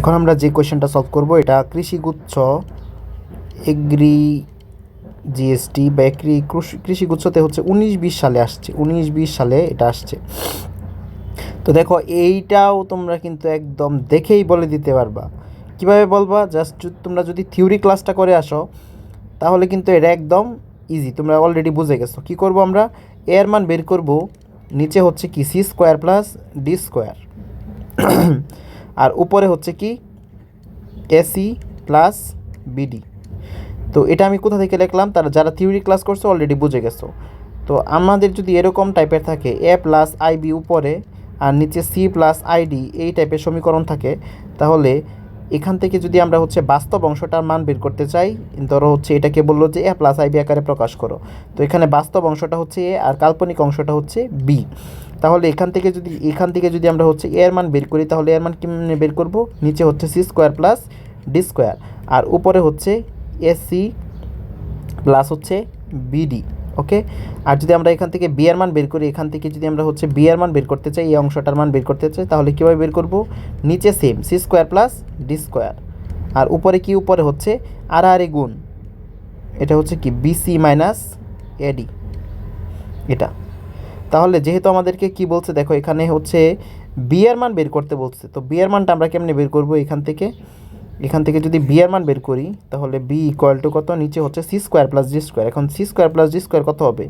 এখন আমরা যে কোয়েশ্চেনটা সলভ করব, এটা কৃষিগুচ্ছ এগ্রি জিএসটি বা এগ্রি, কৃষি, কৃষিগুচ্ছতে হচ্ছে উনিশ বিশ সালে আসছে, উনিশ বিশ সালে এটা আসছে। তো দেখো, এইটাও তোমরা কিন্তু একদম দেখেই বলে দিতে পারবা। কীভাবে বলবা? জাস্ট তোমরা যদি থিওরি ক্লাসটা করে আসো, তাহলে কিন্তু এটা একদম ইজি তোমরা অলরেডি বুঝে গেছো। কি করব আমরা? এর মান বের করব, নিচে হচ্ছে কি? C square plus D square আর উপরে হচ্ছে কি? এসি প্লাস বিডি তো এটা আমি কোথা থেকে লিখলাম? তারা যারা থিওরি ক্লাস করছে অলরেডি বুঝে গেছো। তো আমাদের যদি এরকম টাইপের থাকে এ প্লাস আইবি উপরে আর নিচে সি প্লাস আইডি এই টাইপের সমীকরণ থাকে, তাহলে এখান থেকে যদি আমরা হচ্ছে বাস্তব অংশটার মান বের করতে চাই, ধরো হচ্ছে এটাকে বলল যে এ প্লাস আইবি আকারে প্রকাশ করো। তো এখানে বাস্তব অংশটা হচ্ছে এ আর কাল্পনিক অংশটা হচ্ছে বি তাহলে এখান থেকে যদি, এখান থেকে যদি আমরা হচ্ছে এ এর মান বের করি, তাহলে এর মান কেমনে বের করব? নিচে হচ্ছে C square plus D square আর উপরে হচ্ছে এসি প্লাস হচ্ছে বিডি ওকে? আর যদি আমরা এখান থেকে বি এর মান বের করি, এখান থেকে যদি আমরা হচ্ছে বি এর মান বের করতে চাই, এই অংশটার মান বের করতে চাই, তাহলে কীভাবে বের করব? নিচে same C square plus D square আর উপরে কি উপরে হচ্ছে? আর আর গুণ। এটা হচ্ছে কি? বিসি মাইনাস এডি এটা। তাহলে যেহেতু আমাদেরকে কি বলছে? দেখো, এখানে হচ্ছে বি এর মান বের করতে বলছে। তো বি এর মানটা আমরা কেমনে বের করব এখান থেকে? এখান থেকে যদি বি এর মান বের করি, তাহলে বি ইকুয়াল টু কত? নিচে হচ্ছে C square plus G square এখন C square plus G square কত হবে?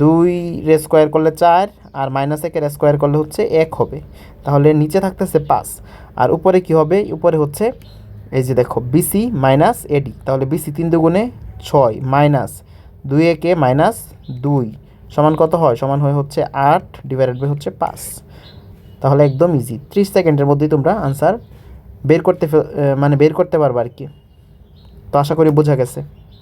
দুই রে স্কোয়ার করলে চার, আর মাইনাস একের স্কোয়ার করলে হচ্ছে এক হবে। তাহলে নিচে থাকতেছে পাঁচ। আর উপরে কি হবে? উপরে হচ্ছে, এই যে দেখো বিসি মাইনাস এডি তাহলে বিসি তিন দুগুণে ছয় মাইনাস দুই একে মাইনাস দুই। সমান কত হয়? সমান হয়ে হচ্ছে আট ডিভাইডেড বাই হচ্ছে পাঁচ। তাহলে একদম ইজি ত্রিশ সেকেন্ডের মধ্যেই তোমরা আনসার বের করতে মানে বের করতে পারব আর কি তো আশা করি বোঝা গেছে।